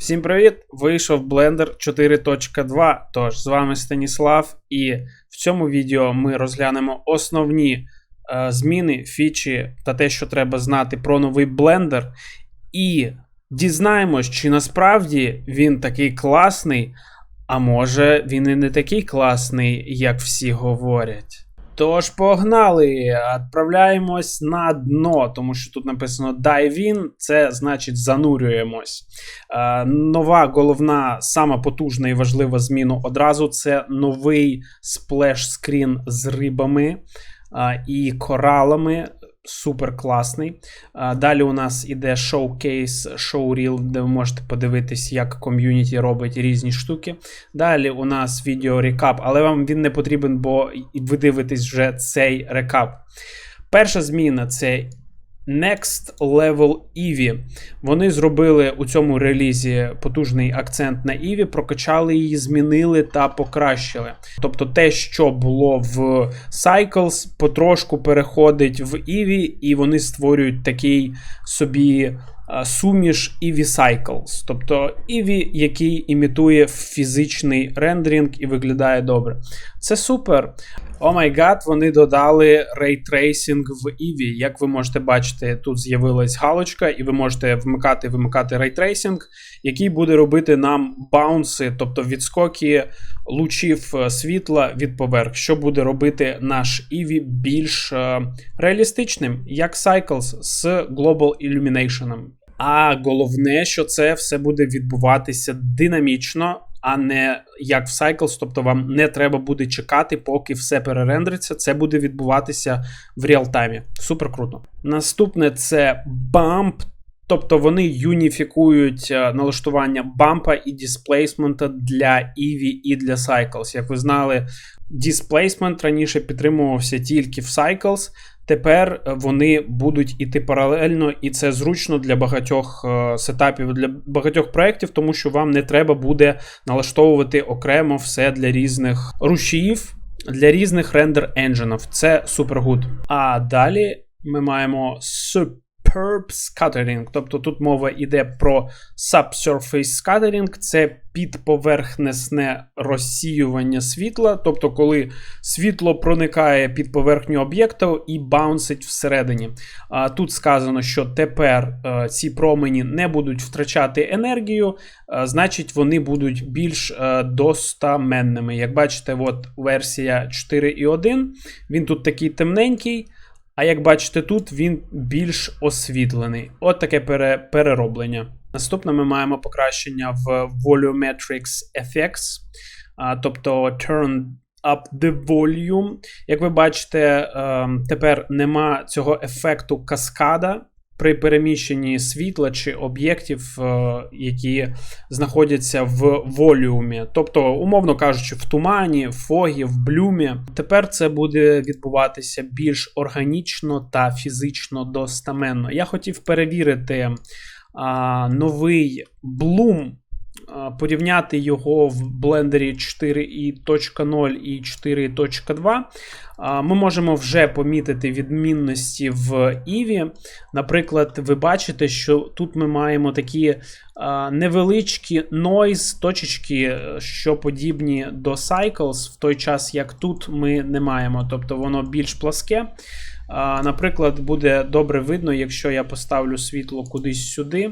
Всім привіт! Вийшов Blender 4.2. Тож, з вами Станіслав, і в цьому відео ми розглянемо основні е, зміни, фічі та те, що треба знати про новий Blender. І дізнаємось, чи насправді він такий класний, а може він і не такий класний, як всі говорять. Тож погнали, відправляємось на дно, тому що тут написано in, це значить занурюємось. Е, нова головна, сама потужна і важлива зміна одразу це новий сплеш-скрін з рибами е, і коралами. Супер класний. Далі у нас іде шоукейс, шоуріл, де ви можете подивитись, як ком'юніті робить різні штуки. Далі у нас відео рекап, але вам він не потрібен, бо ви дивитесь вже цей рекап. Перша зміна це Next Level Eevee. Вони зробили у цьому релізі потужний акцент на Eevee, прокачали її, змінили та покращили. Тобто те, що було в Cycles, потрошку переходить в Eevee, і вони створюють такий собі суміш Eevee Cycles. Тобто Eevee, який імітує фізичний рендеринг і виглядає добре. Це супер. О май гад, вони додали рейтрейсинг в Eevee. Як ви можете бачити, тут з'явилась галочка, і ви можете вмикати вимикати рейтрейсинг, який буде робити нам баунси, тобто відскоки лучів е, світла від поверх, що буде робити наш Eevee більш е, реалістичним, як Cycles з Global Illumination. А головне, що це все буде відбуватися динамічно, а не як в Cycles, тобто вам не треба буде чекати, поки все перерендериться. Це буде відбуватися в реалтаймі. Супер круто. Наступне це Bump. Тобто вони юніфікують е, налаштування бампа і дисплейсмента для Eevee і для Cycles. Як ви знали, Displacement раніше підтримувався тільки в Cycles, тепер вони будуть іти паралельно, і це зручно для багатьох е, сетапів, для багатьох проєктів, тому що вам не треба буде налаштовувати окремо все для різних рушіїв, для різних рендер енджинів. Це супер гуд. А далі ми маємо Superb Scattering, тобто тут мова йде про Subsurface Scattering, це підповерхнесне розсіювання світла, тобто коли світло проникає під поверхню об'єкту і баунсить всередині. А Тут сказано, що тепер е, ці промені не будуть втрачати енергію, е, значить, вони будуть більш е, достаменними. Як бачите, от версія 4.1, він тут такий темненький. А як бачите, тут він більш освітлений. От таке пере, перероблення. Наступне ми маємо покращення в Volumetrics а, тобто Turn up the volume. Як ви бачите, ем, тепер нема цього ефекту каскада при переміщенні світла чи об'єктів, е, які знаходяться в волюмі. Тобто, умовно кажучи, в тумані, в фогі, в блюмі. Тепер це буде відбуватися більш органічно та фізично достаменно. Я хотів перевірити а, новий а, порівняти його в блендері 4.0 і 4.2. Ми можемо вже помітити відмінності в Eevee. Наприклад, ви бачите, що тут ми маємо такі невеличкі noise точечки, що подібні до Cycles, в той час, як тут ми не маємо. Тобто воно більш пласке. Наприклад, буде добре видно, якщо я поставлю світло кудись сюди,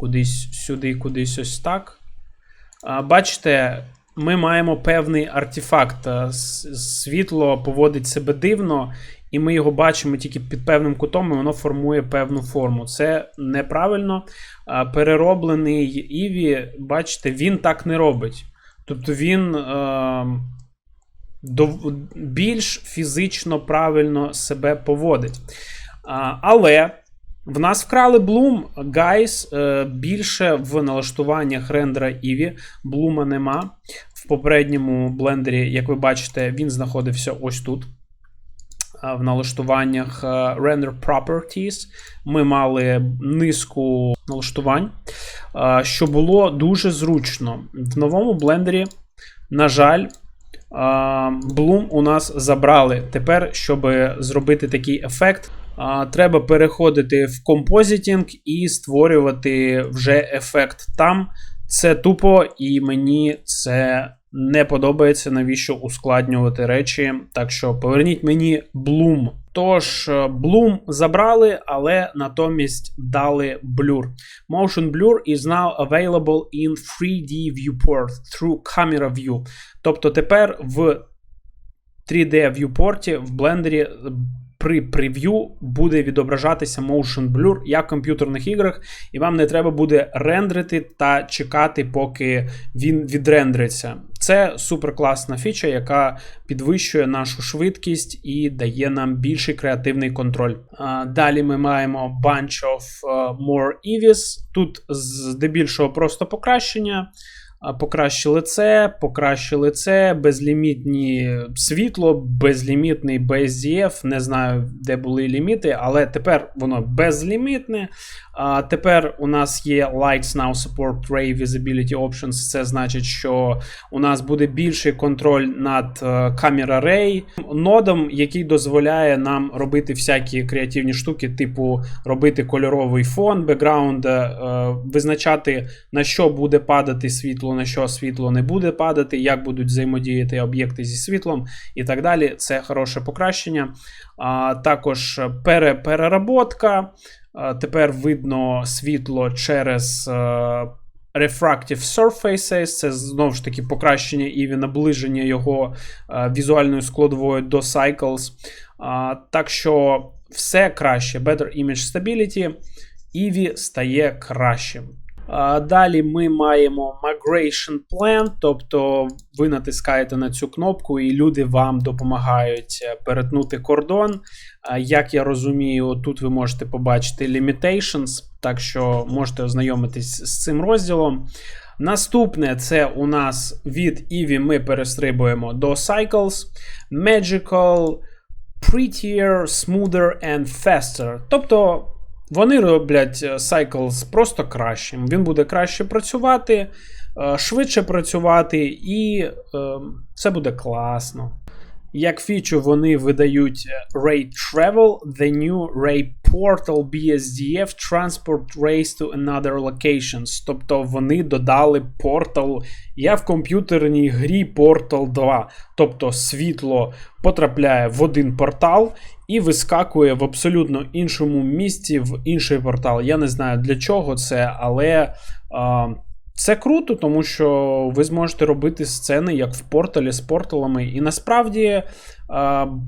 кудись сюди, кудись ось так. Бачите, ми маємо певний артефакт. Світло поводить себе дивно, і ми його бачимо тільки під певним кутом, і воно формує певну форму. Це неправильно. Перероблений Іві, бачите, він так не робить. Тобто він більш фізично правильно себе поводить. Але в нас вкрали Bloom, Guys, е, більше в налаштуваннях рендера Eevee. Блума нема. В попередньому блендері, як ви бачите, він знаходився ось тут. В налаштуваннях е, Render Properties ми мали низку налаштувань, що було дуже зручно. В новому блендері, на жаль, Bloom у нас забрали. Тепер, щоб зробити такий ефект, треба переходити в композитінг і створювати вже ефект там. Це тупо, і мені це не подобається, навіщо ускладнювати речі. Так що поверніть мені Bloom. Тож, е, Bloom забрали, але натомість дали Blur. Motion Blur is now available in 3D viewport through camera view. Тобто тепер в 3D viewport в блендері при прев'ю буде відображатися motion blur як в комп'ютерних іграх, і вам не треба буде рендрити та чекати, поки він відрендриться. Це супер класна фіча, яка підвищує нашу швидкість і дає нам більший креативний контроль. Далі ми маємо bunch of more EVs. Тут здебільшого просто покращення покращили це, покращили це, безлімітні світло, безлімітний BSDF, не знаю, де були ліміти, але тепер воно безлімітне. А Тепер у нас є Lights Now Support Ray Visibility Options. Це значить, що у нас буде більший контроль над камера Ray нодом, який дозволяє нам робити всякі креативні штуки, типу робити кольоровий фон, бекграунд, е, визначати на що буде падати світло, на що світло не буде падати, як будуть взаємодіяти об'єкти зі світлом і так далі. Це хороше покращення. А Також пере. Тепер видно світло через е, Refractive Surfaces, це знову ж таки покращення і наближення його е, візуальною складовою до Cycles. Так що все краще. Better Image Stability. Eevee стає кращим. Далі ми маємо Migration Plan, тобто ви натискаєте на цю кнопку, і люди вам допомагають е, перетнути кордон. Як я розумію, тут ви можете побачити Limitations, так що можете ознайомитись з цим розділом. Наступне це у нас від Eevee ми перестрибуємо до Cycles, Magical, Prettier, Smoother and Faster. Тобто. Вони роблять е, Cycles просто кращим. Він буде краще працювати, е, швидше працювати, і це буде класно. Як фічу вони видають е, Ray Travel, The New Ray Portal BSDF Transport Race to Another Locations. Тобто вони додали портал. Я в комп'ютерній грі Portal 2. Тобто світло потрапляє в один портал і вискакує в абсолютно іншому місці в інший портал. Я не знаю для чого це, але. А, це круто, тому що ви зможете робити сцени як в порталі з порталами. І насправді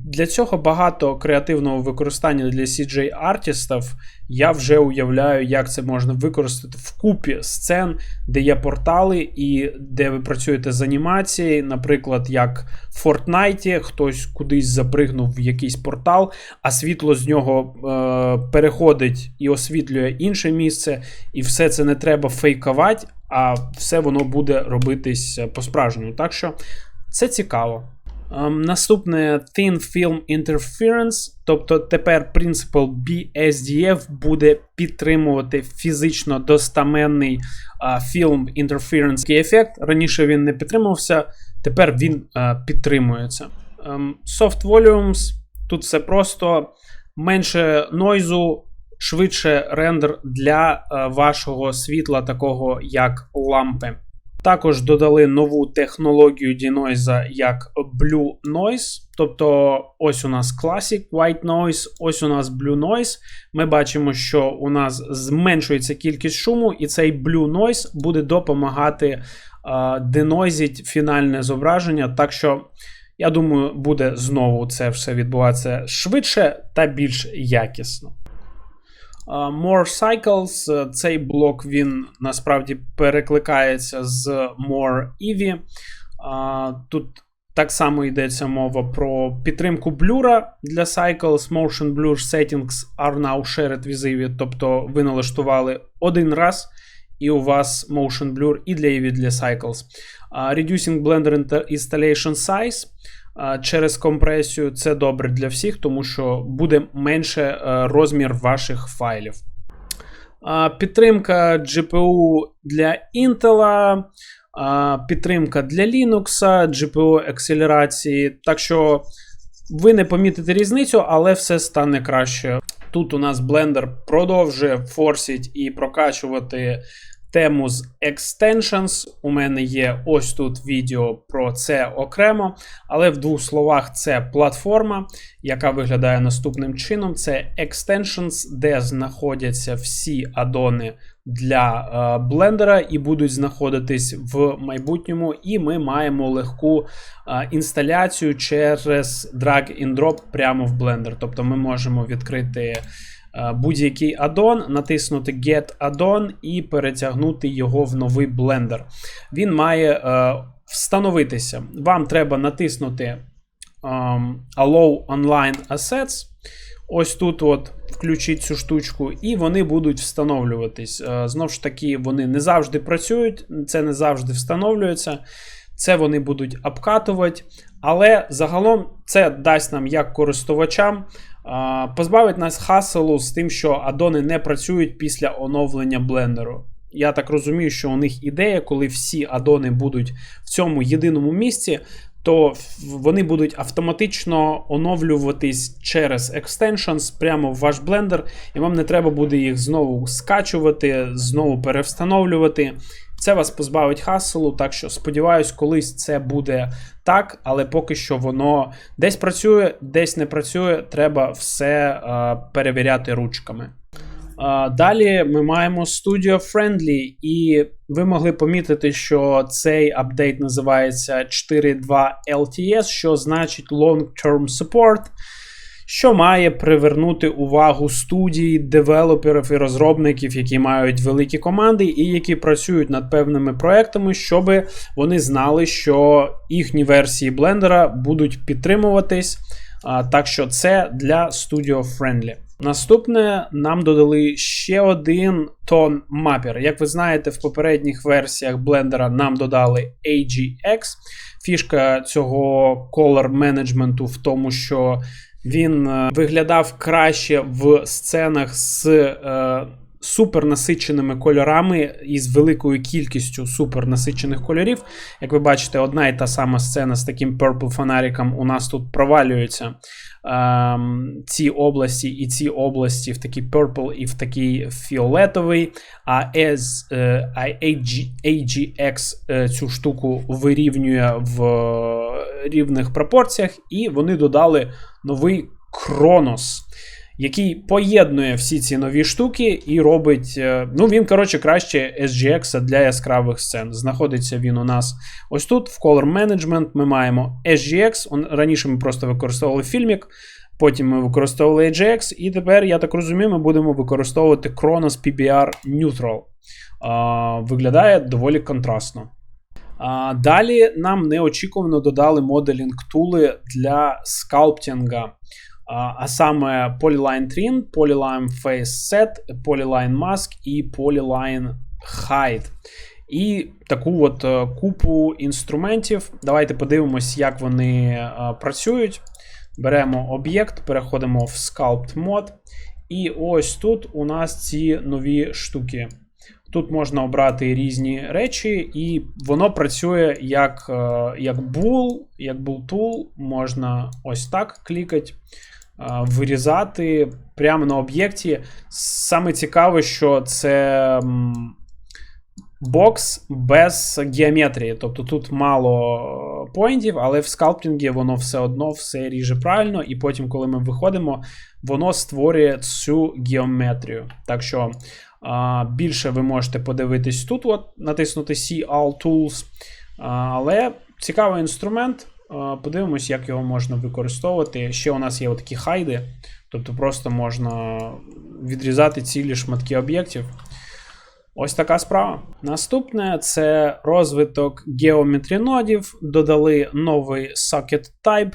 для цього багато креативного використання для cj артістів Я вже уявляю, як це можна використати в купі сцен, де є портали, і де ви працюєте з анімацією, наприклад, як в Fortnite хтось кудись запригнув в якийсь портал, а світло з нього е, переходить і освітлює інше місце, і все це не треба фейкувати, а все воно буде робитись по-справжньому. Так що це цікаво. Um, наступне Thin Film Interference, тобто тепер принципал BSDF буде підтримувати фізично достаменний uh, Film Interference ефект. Раніше він не підтримувався, тепер він uh, підтримується. Um, Soft Volumes, тут все просто менше нойзу, швидше рендер для uh, вашого світла, такого як лампи. Також додали нову технологію Denoise як Blue Noise. Тобто, ось у нас Classic White Noise, ось у нас Blue Noise. Ми бачимо, що у нас зменшується кількість шуму, і цей Blue Noise буде допомагати денойзити фінальне зображення. Так що, я думаю, буде знову це все відбуватися швидше та більш якісно. More Cycles, е, цей блок він насправді перекликається з More Eevee. Тут так само йдеться мова про підтримку блюра для Cycles. Motion Blur Settings are now shared with Eevee. Тобто ви налаштували один раз, і у вас Motion Blur і для Eevee, і для Cycles. Reducing Blender Installation Size через компресію. Це добре для всіх, тому що буде менше е, розмір ваших файлів. Підтримка GPU для Intel. підтримка для Linux, GPU акселерації. Так що ви не помітите різницю, але все стане краще. Тут у нас Blender продовжує форсить і прокачувати тему з Extensions. У мене є ось тут відео про це окремо. Але в двох словах, це платформа, яка виглядає наступним чином: це Extensions, де знаходяться всі адони для блендера і будуть знаходитись в майбутньому. І ми маємо легку е, інсталяцію через drag and drop прямо в блендер. Тобто ми можемо відкрити. Е, будь-який аддон, натиснути Get Addon і перетягнути його в новий блендер. Він має е, встановитися. Вам треба натиснути um, Allow Online Assets. Ось тут от включіть цю штучку, і вони будуть встановлюватись. Е, знову ж таки, вони не завжди працюють, це не завжди встановлюється. Це вони будуть обкатувати, але загалом це дасть нам як користувачам позбавить нас хаселу з тим, що адони не працюють після оновлення блендеру. Я так розумію, що у них ідея, коли всі адони будуть в цьому єдиному місці, то вони будуть автоматично оновлюватись через extensions прямо в ваш блендер, і вам не треба буде їх знову скачувати, знову перевстановлювати. Це вас позбавить хаселу, так що сподіваюсь, колись це буде так, але поки що воно десь працює, десь не працює. Треба все е, перевіряти ручками. Е, далі ми маємо Studio Friendly, і ви могли помітити, що цей апдейт називається 4.2 LTS, що значить Long Term Support що має привернути увагу студій, девелоперів і розробників, які мають великі команди і які працюють над певними проектами, щоб вони знали, що їхні версії блендера будуть підтримуватись. Так що це для Studio Friendly. Наступне нам додали ще один тон мапер. Як ви знаєте, в попередніх версіях блендера нам додали AGX. Фішка цього color менеджменту в тому, що він е, виглядав краще в сценах з е, супернасиченими кольорами і з великою кількістю супернасичених кольорів. Як ви бачите, одна і та сама сцена з таким purple фонариком у нас тут провалюється. Е, ці області і ці області в такий purple і в такий фіолетовий. А е, AG, AGX е, цю штуку вирівнює в рівних пропорціях, і вони додали новий Кронос, який поєднує всі ці нові штуки і робить. Е, ну, він, коротше, краще SGX для яскравих сцен. Знаходиться він у нас ось тут, в Color Management. Ми маємо SGX. Раніше ми просто використовували фільмік. Потім ми використовували AJX, і тепер, я так розумію, ми будемо використовувати Kronos PBR Neutral. Виглядає доволі контрастно. Далі нам неочікувано додали моделінг тули для скалптінга. А саме Polyline Trim, Polyline Face Set, Polyline Mask і Polyline Hide. І таку от е, купу інструментів. Давайте подивимось, як вони е, працюють. Беремо об'єкт, переходимо в Sculpt Mode. І ось тут у нас ці нові штуки. Тут можна обрати різні речі, і воно працює як е, як bool, як bool tool. Можна ось так клікати, вирізати прямо на об'єкті. Саме цікаве, що це бокс без геометрії. Тобто тут мало поінтів, але в скалптінгі воно все одно все ріже правильно, і потім, коли ми виходимо, воно створює цю геометрію. Так що. Більше ви можете подивитись тут, от, натиснути See All Tools. Але цікавий інструмент. Подивимось, як його можна використовувати. Ще у нас є такі хайди, тобто просто можна відрізати цілі шматки об'єктів. Ось така справа. Наступне це розвиток геометрі нодів. Додали новий socket type.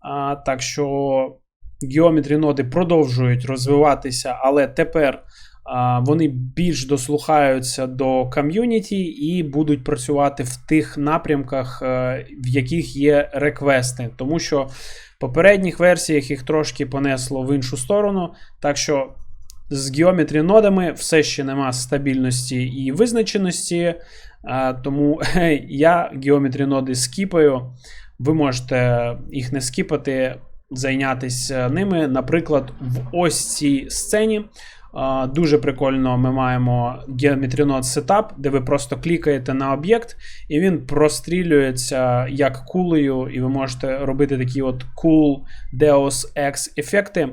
А, Так що геометрі ноди продовжують розвиватися, але тепер вони більш дослухаються до ком'юніті і будуть працювати в тих напрямках, е, в яких є реквести. Тому що в попередніх версіях їх трошки понесло в іншу сторону. Так що З Geometry нодами все ще нема стабільності і визначеності, тому я Geometry ноди скіпаю. Ви можете їх не скіпати, зайнятися ними. Наприклад, в ось цій сцені. Дуже прикольно ми маємо Node Setup, де ви просто клікаєте на об'єкт, і він прострілюється як кулею, і ви можете робити такі от cool Deus Ex ефекти.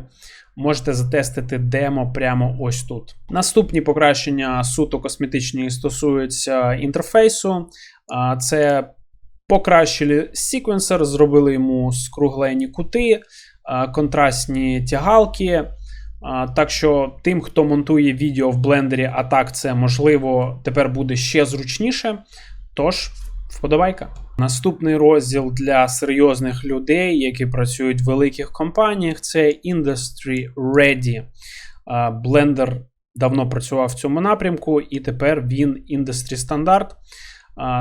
Можете затестити демо прямо ось тут. Наступні покращення суто косметичні стосуються інтерфейсу. Це покращили секвенсор, зробили йому скруглені кути, контрастні тягалки. Так що тим, хто монтує відео в блендері, а так це можливо тепер буде ще зручніше. Тож, вподобайка. Наступний розділ для серйозних людей, які працюють в великих компаніях, це Industry Ready. Blender давно працював в цьому напрямку, і тепер він індустрі стандарт.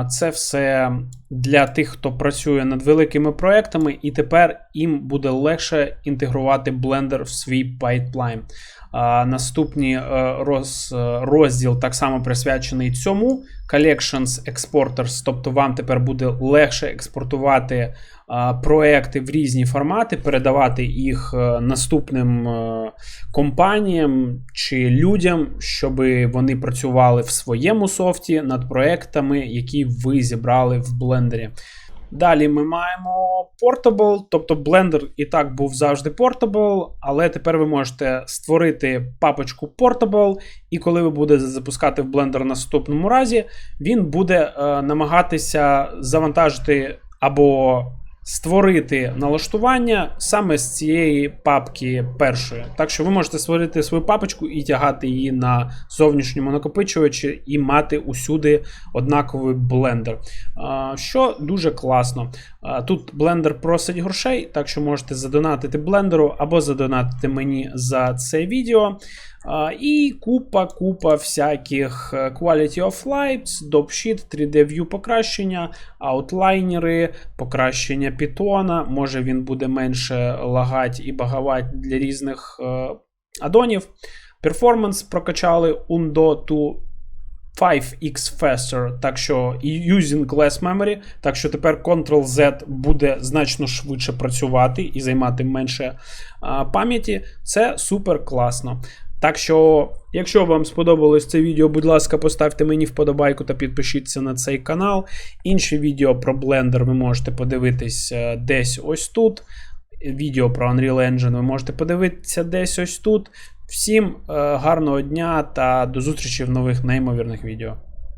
Це все для тих, хто працює над великими проектами, і тепер їм буде легше інтегрувати Blender в свій пайплайн. Наступний е, роз, е, розділ так само присвячений цьому. Collections Exporters, тобто вам тепер буде легше експортувати проекти в різні формати, передавати їх е, наступним компаніям чи людям, щоб вони працювали в своєму софті над проектами, які ви зібрали в блендері. Далі ми маємо Portable, тобто Blender і так був завжди Portable, але тепер ви можете створити папочку Portable, і коли ви будете запускати в Blender на наступному разі, він буде е, намагатися завантажити або створити налаштування саме з цієї папки першої. Так що ви можете створити свою папочку і тягати її на зовнішньому накопичувачі і мати усюди однаковий блендер. Що дуже класно. Тут блендер просить грошей, так що можете задонатити блендеру або задонатити мені за це відео. І купа-купа всяких е, Quality of Light, DopSheet, 3D View покращення, аутлайнери, покращення Python, Може він буде менше лагати і багавати для різних е, адонів. Перформанс прокачали Undo to 5x faster, так що using less memory, так що тепер Ctrl-Z буде значно швидше працювати і займати менше пам'яті. Це супер класно. Так що, якщо вам сподобалось це відео, будь ласка, поставте мені вподобайку та підпишіться на цей канал. Інші відео про Blender ви можете подивитись е, десь ось тут. Відео про Unreal Engine ви можете подивитися десь ось тут. Всім е, гарного дня та до зустрічі в нових неймовірних відео.